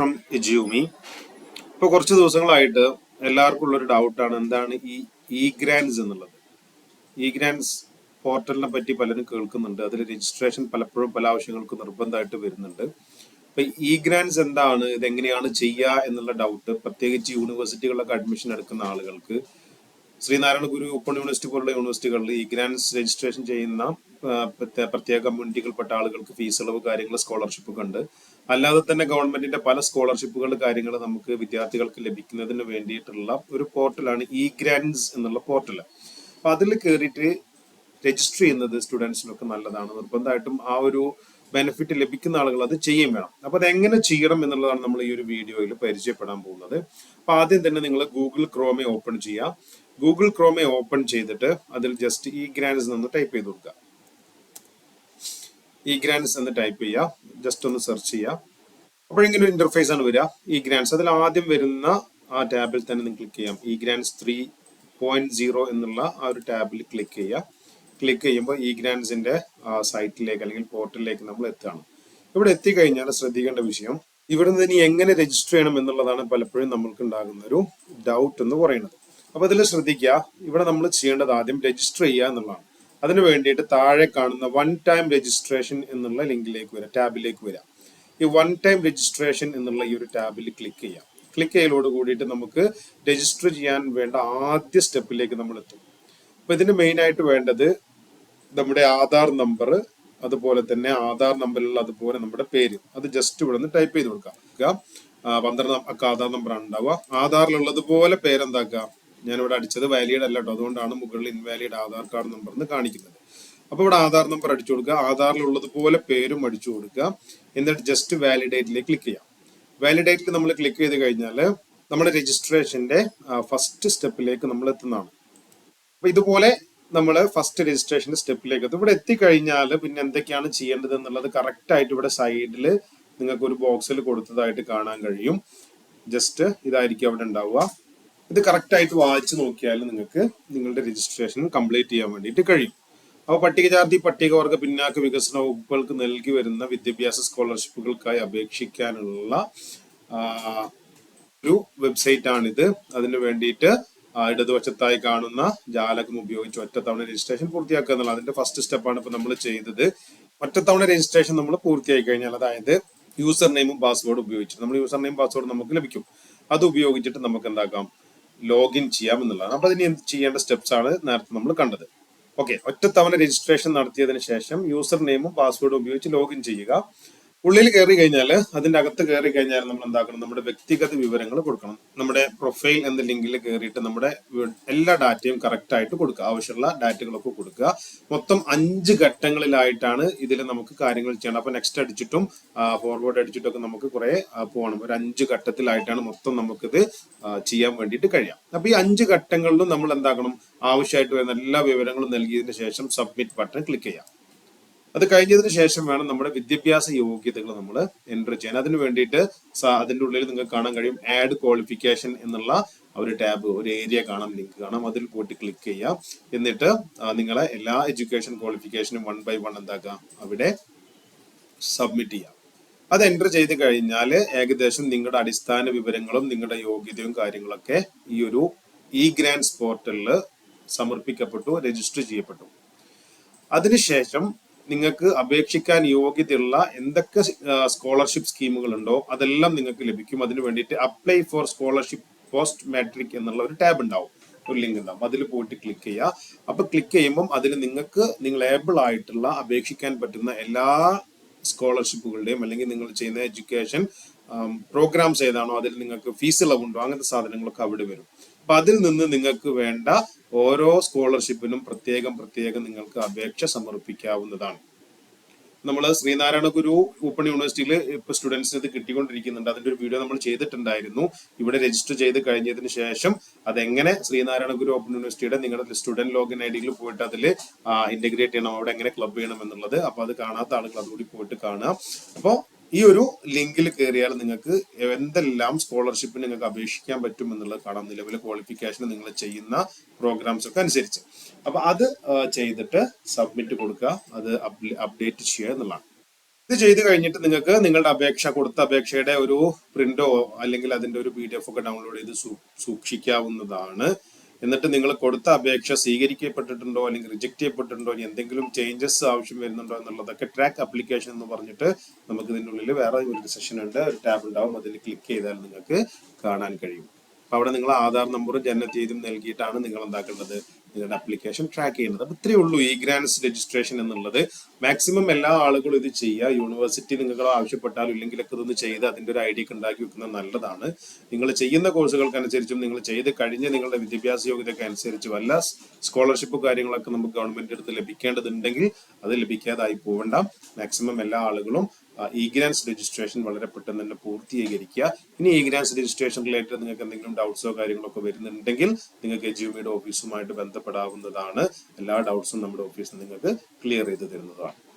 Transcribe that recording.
From ജിയൂമി ഇപ്പോൾ കുറച്ച് ദിവസങ്ങളായിട്ട് എല്ലാവർക്കും ഉള്ളൊരു ഡൗട്ടാണ് എന്താണ് ഈ ഇ ഗ്രാൻസ് എന്നുള്ളത്. ഇ ഗ്രാൻസ് പോർട്ടലിനെ പറ്റി പലരും കേൾക്കുന്നുണ്ട് അതിൽ രജിസ്ട്രേഷൻ പലപ്പോഴും പല ആവശ്യങ്ങൾക്ക് നിർബന്ധമായിട്ട് വരുന്നുണ്ട്. അപ്പൊ ഇ ഗ്രാൻസ് എന്താണ് ഇത് എങ്ങനെയാണ് ചെയ്യുക എന്നുള്ള ഡൗട്ട് പ്രത്യേകിച്ച് യൂണിവേഴ്സിറ്റികളിലൊക്കെ അഡ്മിഷൻ എടുക്കുന്ന ആളുകൾക്ക് ശ്രീനാരായണ ഗുരു ഓപ്പൺ യൂണിവേഴ്സിറ്റി പോലുള്ള യൂണിവേഴ്സിറ്റികളിൽ ഇ ഗ്രാൻസ് രജിസ്ട്രേഷൻ ചെയ്യുന്ന പ്രത്യേക കമ്മ്യൂണിറ്റികൾപ്പെട്ട ആളുകൾക്ക് ഫീസ് ഇളവ് കാര്യങ്ങൾ സ്കോളർഷിപ്പ് ഒക്കെ ഉണ്ട്. അല്ലാതെ തന്നെ ഗവൺമെന്റിന്റെ പല സ്കോളർഷിപ്പുകൾ കാര്യങ്ങൾ നമുക്ക് വിദ്യാർത്ഥികൾക്ക് ലഭിക്കുന്നതിന് വേണ്ടിയിട്ടുള്ള ഒരു പോർട്ടലാണ് ഇ ഗ്രാൻസ് എന്നുള്ള പോർട്ടൽ. അപ്പൊ അതിൽ കയറിയിട്ട് രജിസ്റ്റർ ചെയ്യുന്നത് സ്റ്റുഡൻസിനൊക്കെ നല്ലതാണ്. നിർബന്ധമായിട്ടും ആ ഒരു ബെനിഫിറ്റ് ലഭിക്കുന്ന ആളുകൾ അത് ചെയ്യും വേണം. അപ്പൊ അത് എങ്ങനെ ചെയ്യണം എന്നുള്ളതാണ് നമ്മൾ ഈ ഒരു വീഡിയോയിൽ പരിചയപ്പെടാൻ പോകുന്നത്. അപ്പൊ ആദ്യം തന്നെ നിങ്ങൾ ഗൂഗിൾ ക്രോമെ ഓപ്പൺ ചെയ്യുക. ഗൂഗിൾ ക്രോമെ ഓപ്പൺ ചെയ്തിട്ട് അതിൽ ജസ്റ്റ് ഈ ഗ്രാൻസ് നിന്ന് ടൈപ്പ് ചെയ്ത് കൊടുക്കുക. ഈ ഗ്രാൻസ് എന്ന് ടൈപ്പ് ചെയ്യുക ജസ്റ്റ് ഒന്ന് സെർച്ച് ചെയ്യുക അപ്പോഴിങ്ങനെ ഒരു ഇന്റർഫേസ് ആണ് വരിക. ഈ ഗ്രാൻസ് അതിൽ ആദ്യം വരുന്ന ആ ടാബിൽ തന്നെ നിങ്ങൾ ക്ലിക്ക് ചെയ്യാം. ഈ ഗ്രാൻസ് ത്രീ പോയിന്റ് സീറോ എന്നുള്ള ആ ഒരു ടാബിൽ ക്ലിക്ക് ചെയ്യുക ക്ലിക്ക് ചെയ്യുമ്പോൾ ഈ ഗ്രാൻസിന്റെ സൈറ്റിലേക്ക് അല്ലെങ്കിൽ പോർട്ടലിലേക്ക് നമ്മൾ എത്തുകയാണ്. ഇവിടെ എത്തിക്കഴിഞ്ഞാൽ ശ്രദ്ധിക്കേണ്ട വിഷയം ഇവിടെ നിന്ന് ഇനി എങ്ങനെ രജിസ്റ്റർ ചെയ്യണം എന്നുള്ളതാണ് പലപ്പോഴും നമ്മൾക്ക് ഉണ്ടാകുന്ന ഒരു ഡൗട്ട് എന്ന് പറയുന്നത്. അപ്പൊ ഇതിൽ ശ്രദ്ധിക്കുക ഇവിടെ നമ്മൾ ചെയ്യേണ്ടത് ആദ്യം രജിസ്റ്റർ ചെയ്യുക എന്നുള്ളതാണ്. അതിന് വേണ്ടിയിട്ട് താഴെ കാണുന്ന വൺ ടൈം രജിസ്ട്രേഷൻ എന്നുള്ള ലിങ്കിലേക്ക് വരാം ടാബിലേക്ക് വരാം. ഈ വൺ ടൈം രജിസ്ട്രേഷൻ എന്നുള്ള ഈ ഒരു ടാബിൽ ക്ലിക്ക് ചെയ്യാം. ക്ലിക്ക് ചെയ്യലോട് കൂടിയിട്ട് നമുക്ക് രജിസ്റ്റർ ചെയ്യാൻ വേണ്ട ആദ്യ സ്റ്റെപ്പിലേക്ക് നമ്മൾ എത്തും. അപ്പൊ ഇതിന് മെയിൻ ആയിട്ട് വേണ്ടത് നമ്മുടെ ആധാർ നമ്പർ അതുപോലെ തന്നെ ആധാർ നമ്പറിലുള്ള അതുപോലെ നമ്മുടെ പേര്. അത് ജസ്റ്റ് ഇവിടെ നിന്ന് ടൈപ്പ് ചെയ്ത് കൊടുക്കുക പന്ത്രണ്ട് അക്ക ആധാർ നമ്പർ ആണ് ഉണ്ടാവുക. ആധാറിലുള്ളതുപോലെ പേരെന്താക്കുക? ഞാനിവിടെ അടിച്ചത് വാലിഡ് അല്ല കേട്ടോ അതുകൊണ്ടാണ് മുകളിൽ ഇൻവാലിഡ് ആധാർ കാർഡ് നമ്പർ എന്ന് കാണിക്കുന്നത്. അപ്പൊ ഇവിടെ ആധാർ നമ്പർ അടിച്ചു കൊടുക്കുക. ആധാറിലുള്ളതുപോലെ പേരും അടിച്ചു കൊടുക്കുക. എന്നിട്ട് ജസ്റ്റ് വാലിഡേറ്റിലേക്ക് ക്ലിക്ക് ചെയ്യാം. വാലിഡേറ്റിൽ നമ്മൾ ക്ലിക്ക് ചെയ്ത് കഴിഞ്ഞാൽ നമ്മുടെ രജിസ്ട്രേഷന്റെ ഫസ്റ്റ് സ്റ്റെപ്പിലേക്ക് നമ്മൾ എത്തുന്നതാണ്. അപ്പൊ ഇതുപോലെ നമ്മൾ ഫസ്റ്റ് രജിസ്ട്രേഷന്റെ സ്റ്റെപ്പിലേക്ക് എത്തും. ഇവിടെ എത്തിക്കഴിഞ്ഞാൽ പിന്നെ എന്തൊക്കെയാണ് ചെയ്യേണ്ടത് എന്നുള്ളത് കറക്റ്റ് ആയിട്ട് ഇവിടെ സൈഡിൽ നിങ്ങൾക്ക് ഒരു ബോക്സിൽ കൊടുത്തതായിട്ട് കാണാൻ കഴിയും. ജസ്റ്റ് ഇതായിരിക്കും അവിടെ ഉണ്ടാവുക. ഇത് കറക്റ്റ് ആയിട്ട് വായിച്ചു നോക്കിയാൽ നിങ്ങൾക്ക് നിങ്ങളുടെ രജിസ്ട്രേഷൻ കംപ്ലീറ്റ് ചെയ്യാൻ വേണ്ടിയിട്ട് കഴിയും. അപ്പോൾ പട്ടികജാതി പട്ടികവർഗ പിന്നാക്ക വികസന വകുപ്പുകൾക്ക് നൽകി വരുന്ന വിദ്യാഭ്യാസ സ്കോളർഷിപ്പുകൾക്കായി അപേക്ഷിക്കാനുള്ള ഒരു വെബ്സൈറ്റ് ആണിത്. അതിനു വേണ്ടിയിട്ട് ഇടതുവശത്തായി കാണുന്ന ജാലകം ഉപയോഗിച്ച് ഒറ്റത്തവണ രജിസ്ട്രേഷൻ പൂർത്തിയാക്കുക എന്നുള്ളത് അതിന്റെ ഫസ്റ്റ് സ്റ്റെപ്പാണ് ഇപ്പൊ നമ്മൾ ചെയ്തത്. ഒറ്റത്തവണ രജിസ്ട്രേഷൻ നമ്മൾ പൂർത്തിയായി കഴിഞ്ഞാൽ അതായത് യൂസർ നെയിമും പാസ്വേഡും ഉപയോഗിച്ചിട്ട് നമ്മൾ യൂസർ നെയിം പാസ്വേഡ് നമുക്ക് ലഭിക്കും. അത് ഉപയോഗിച്ചിട്ട് നമുക്ക് എന്താക്കാം? ലോഗിൻ ചെയ്യാം എന്നുള്ളതാണ് അപ്പൊ അതിന് ചെയ്യേണ്ട സ്റ്റെപ്സ് ആണ് നേരത്തെ നമ്മൾ കണ്ടത്. ഓക്കെ ഒറ്റത്തവണ രജിസ്ട്രേഷൻ നടത്തിയതിന് ശേഷം യൂസർ നെയിമും പാസ്വേഡും ഉപയോഗിച്ച് ലോഗിൻ ചെയ്യുക. ഉള്ളിൽ കയറി കഴിഞ്ഞാൽ അതിന്റെ അകത്ത് കയറി കഴിഞ്ഞാൽ നമ്മൾ എന്താക്കണം? നമ്മുടെ വ്യക്തിഗത വിവരങ്ങൾ കൊടുക്കണം. നമ്മുടെ പ്രൊഫൈൽ എന്ന ലിങ്കിൽ കയറിയിട്ട് നമ്മുടെ എല്ലാ ഡാറ്റയും കറക്റ്റ് ആയിട്ട് കൊടുക്കുക. ആവശ്യമുള്ള ഡാറ്റകളൊക്കെ കൊടുക്കുക. മൊത്തം അഞ്ച് ഘട്ടങ്ങളിലായിട്ടാണ് ഇതിൽ നമുക്ക് കാര്യങ്ങൾ ചെയ്യണം അപ്പൊ നെക്സ്റ്റ് അടിച്ചിട്ടും ഫോർവേഡ് അടിച്ചിട്ടും ഒക്കെ നമുക്ക് കുറെ പോകണം. ഒരു അഞ്ച് ഘട്ടത്തിലായിട്ടാണ് മൊത്തം നമുക്കിത് ചെയ്യാൻ വേണ്ടിയിട്ട് കഴിയാം അപ്പൊ ഈ അഞ്ച് ഘട്ടങ്ങളിലും നമ്മൾ എന്താക്കണം? ആവശ്യമായിട്ട് വരുന്ന എല്ലാ വിവരങ്ങളും നൽകിയതിനു ശേഷം സബ്മിറ്റ് ബട്ടൺ ക്ലിക്ക് ചെയ്യാം അത് കഴിഞ്ഞതിന് ശേഷം വേണം നമ്മുടെ വിദ്യാഭ്യാസ യോഗ്യതകൾ നമ്മൾ എന്റർ ചെയ്യാൻ. അതിന് വേണ്ടിയിട്ട് അതിന്റെ ഉള്ളിൽ നിങ്ങൾക്ക് കാണാൻ കഴിയും ആഡ് ക്വാളിഫിക്കേഷൻ എന്നുള്ള ഒരു ടാബ് ഒരു ഏരിയ കാണാം ലിങ്ക് കാണാം. അതിൽ പോയിട്ട് ക്ലിക്ക് ചെയ്യാം. എന്നിട്ട് നിങ്ങളെ എല്ലാ എഡ്യൂക്കേഷൻ ക്വാളിഫിക്കേഷനും വൺ ബൈ വൺ എന്താക്കുക അവിടെ സബ്മിറ്റ് ചെയ്യാം. അത് എന്റർ ചെയ്ത് കഴിഞ്ഞാൽ ഏകദേശം നിങ്ങളുടെ അടിസ്ഥാന വിവരങ്ങളും നിങ്ങളുടെ യോഗ്യതയും കാര്യങ്ങളൊക്കെ ഈ ഒരു ഇ ഗ്രാൻസ് പോർട്ടലിൽ സമർപ്പിക്കപ്പെട്ടു രജിസ്റ്റർ ചെയ്യപ്പെട്ടു. അതിനുശേഷം നിങ്ങൾക്ക് അപേക്ഷിക്കാൻ യോഗ്യതയുള്ള എന്തൊക്കെ സ്കോളർഷിപ്പ് സ്കീമുകൾ ഉണ്ടോ അതെല്ലാം നിങ്ങൾക്ക് ലഭിക്കും. അതിന് വേണ്ടിയിട്ട് apply for scholarship post matric എന്നുള്ള ഒരു ടാബ് ഉണ്ടാവും. ഒരു ലിങ്ക് ഉണ്ടാവും. അതിൽ പോയിട്ട് ക്ലിക്ക് ചെയ്യുക. അപ്പൊ ക്ലിക്ക് ചെയ്യുമ്പം അതിൽ നിങ്ങൾക്ക് നിങ്ങൾ ഏബിൾ ആയിട്ടുള്ള അപേക്ഷിക്കാൻ പറ്റുന്ന എല്ലാ സ്കോളർഷിപ്പുകളുടെയും അല്ലെങ്കിൽ നിങ്ങൾ ചെയ്യുന്ന എഡ്യൂക്കേഷൻ പ്രോഗ്രാംസ് ഏതാണോ അതിൽ നിങ്ങൾക്ക് ഫീസ് ഇളവുണ്ടോ അങ്ങനത്തെ സാധനങ്ങളൊക്കെ അവിടെ വരും. അപ്പൊ അതിൽ നിന്ന് നിങ്ങൾക്ക് വേണ്ട ഓരോ സ്കോളർഷിപ്പിനും പ്രത്യേകം പ്രത്യേകം നിങ്ങൾക്ക് അപേക്ഷ സമർപ്പിക്കാവുന്നതാണ്. നമ്മൾ ശ്രീനാരായണ ഗുരു ഓപ്പൺ യൂണിവേഴ്സിറ്റിയിൽ ഇപ്പൊ സ്റ്റുഡൻസിന് ഇത് കിട്ടിക്കൊണ്ടിരിക്കുന്നുണ്ട്. അതിന്റെ ഒരു വീഡിയോ നമ്മൾ ചെയ്തിട്ടുണ്ടായിരുന്നു. ഇവിടെ രജിസ്റ്റർ ചെയ്ത് കഴിഞ്ഞതിന് ശേഷം അതെങ്ങനെ ശ്രീനാരായണ ഗുരു ഓപ്പൺ യൂണിവേഴ്സിറ്റിയുടെ നിങ്ങളുടെ സ്റ്റുഡന്റ് ലോഗിൻ ഐ ഡിയിൽ പോയിട്ട് അതിൽ ഇന്റഗ്രേറ്റ് ചെയ്യണം അവിടെ എങ്ങനെ ക്ലബ് ചെയ്യണം എന്നുള്ളത്. അപ്പൊ അത് കാണാത്ത ആളുകൾ അതുകൂടി പോയിട്ട് കാണുക. അപ്പോൾ ഈ ഒരു ലിങ്കിൽ കയറിയാൽ നിങ്ങൾക്ക് എന്തെല്ലാം സ്കോളർഷിപ്പിന് നിങ്ങൾക്ക് അപേക്ഷിക്കാൻ പറ്റും എന്നുള്ളത് കാണാം. നിലവിലെ ക്വാളിഫിക്കേഷൻ നിങ്ങൾ ചെയ്യുന്ന പ്രോഗ്രാംസ് ഒക്കെ അനുസരിച്ച്. അപ്പൊ അത് ചെയ്തിട്ട് സബ്മിറ്റ് കൊടുക്കുക. അത് അപ്ഡേറ്റ് ചെയ്യുക എന്നുള്ളതാണ്. ഇത് ചെയ്ത് കഴിഞ്ഞിട്ട് നിങ്ങൾക്ക് നിങ്ങളുടെ അപേക്ഷ കൊടുത്ത അപേക്ഷയുടെ ഒരു പ്രിന്റോ അല്ലെങ്കിൽ അതിന്റെ ഒരു പി ഡി എഫ് ഒക്കെ ഡൗൺലോഡ് ചെയ്ത് സൂക്ഷിക്കാവുന്നതാണ്. എന്നിട്ട് നിങ്ങൾ കൊടുത്ത അപേക്ഷ സ്വീകരിക്കപ്പെട്ടിട്ടുണ്ടോ അല്ലെങ്കിൽ റിജക്ട് ചെയ്യപ്പെട്ടിട്ടുണ്ടോ? ഇനി എന്തെങ്കിലും ചേഞ്ചസ് ആവശ്യം വരുന്നുണ്ടോ എന്നുള്ളതൊക്കെ ട്രാക്ക് ആപ്ലിക്കേഷൻ എന്ന് പറഞ്ഞിട്ട് നമുക്ക് ഇതിന്റെ ഉള്ളിൽ വേറെ ഒരു സെഷൻ ഉണ്ട്. ഒരു ടാബ് ഉണ്ടാവും. അതിൽ ക്ലിക്ക് ചെയ്താൽ നിങ്ങൾക്ക് കാണാൻ കഴിയും. അവിടെ നിങ്ങൾ ആധാർ നമ്പറും ജനനത്തീയതിയും നൽകിയിട്ടാണ് നിങ്ങൾ എന്താക്കേണ്ടത്? നിങ്ങളുടെ അപ്ലിക്കേഷൻ ട്രാക്ക് ചെയ്യുന്നത്. അപ്പൊ ഇത്രയേ ഉള്ളൂ ഈ ഗ്രാൻസ് രജിസ്ട്രേഷൻ എന്നുള്ളത്. മാക്സിമം എല്ലാ ആളുകളും ഇത് ചെയ്യുക. യൂണിവേഴ്സിറ്റി നിങ്ങൾ ആവശ്യപ്പെട്ടാലും ഇല്ലെങ്കിലൊക്കെ ഇതൊന്ന് ചെയ്ത് അതിന്റെ ഒരു ഐഡിയ ഉണ്ടാക്കി വെക്കുന്നത് നല്ലതാണ്. നിങ്ങൾ ചെയ്യുന്ന കോഴ്സുകൾക്കനുസരിച്ചും നിങ്ങൾ ചെയ്ത് കഴിഞ്ഞ് നിങ്ങളുടെ വിദ്യാഭ്യാസ യോഗ്യതയ്ക്ക് അനുസരിച്ച് വല്ല സ്കോളർഷിപ്പ് കാര്യങ്ങളൊക്കെ നമുക്ക് ഗവൺമെന്റ് അടുത്ത് ലഭിക്കേണ്ടതുണ്ടെങ്കിൽ അത് ലഭിക്കാതായി പോവണ്ട. മാക്സിമം എല്ലാ ആളുകളും ഇ ഗ്രാൻസ് രജിസ്ട്രേഷൻ വളരെ പെട്ടെന്ന് തന്നെ പൂർത്തീകരിക്കുക. ഇനി ഗ്രാൻസ് രജിസ്ട്രേഷൻ റിലേറ്റഡ് നിങ്ങൾക്ക് എന്തെങ്കിലും ഡൗട്ട്സോ കാര്യങ്ങളോ ഒക്കെ വരുന്നുണ്ടെങ്കിൽ നിങ്ങൾക്ക് എജിഒമിയുടെ ഓഫീസുമായിട്ട് ബന്ധപ്പെടാവുന്നതാണ്. എല്ലാ ഡൗട്ട്സും നമ്മുടെ ഓഫീസിൽ നിങ്ങൾക്ക് ക്ലിയർ ചെയ്ത് തരുന്നതാണ്.